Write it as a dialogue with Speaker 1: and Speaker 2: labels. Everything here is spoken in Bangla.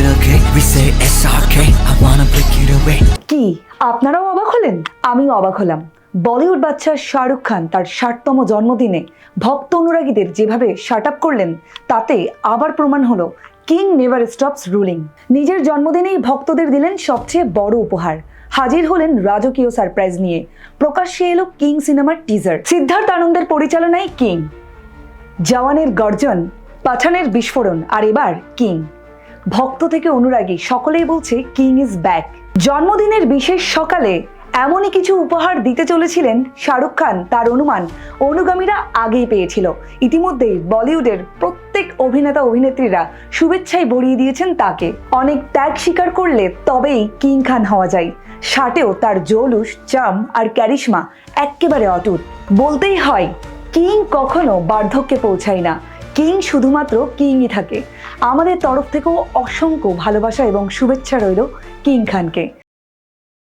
Speaker 1: little cake, we say SRK. I wanna break it away.
Speaker 2: কি? আপনারাও অবাক হলেন? আমিও অবাক হলাম। বলিউড বাচ্চা শাহরুখ খান তার ষাটতম জন্মদিনে ভক্ত অনুরাগীদের যেভাবে শার্ট আপ করলেন তাতে আবার প্রমাণ হলো কিং নেভার স্টপস রুলিং নিজের জন্মদিনেই ভক্তদের দিলেন সবচেয়ে বড় উপহার। হাজির হলেন রাজকীয় সারপ্রাইজ নিয়ে। প্রকাশ্যে এলো কিং সিনেমার টিজার সিদ্ধার্থ আনন্দের পরিচালনায় কিং জওয়ানের গর্জন পাঠানের বিস্ফোরণ আর এবার কিং ভক্ত থেকে অনুরাগী, সকলেই বলছে কিং ইজ ব্যাক জন্মদিনের বিশেষ সকালে এমনই কিছু উপহার দিতে চলেছিলেন শাহরুখ খান, তার অনুমান অনুগামীরা আগেই পেয়েছিল। ইতিমধ্যেই বলিউডের প্রত্যেক অভিনেতা অভিনেত্রীরা শুভেচ্ছায় ভরিয়ে দিয়েছেন তাকে। অনেক ত্যাগ স্বীকার করলে তবেই কিং খান হওয়া যায়। শার্টেও তার জৌলুস, চাম আর ক্যারিশমা এক্কেবারে অটুট। বলতেই হয় কিং কখনো বার্ধক্যে পৌঁছায় না। কিং শুধুমাত্র কিংই থাকে। আমাদের তরফ থেকেও অসংখ্য ভালোবাসা এবং শুভেচ্ছা রইল কিং খানকে।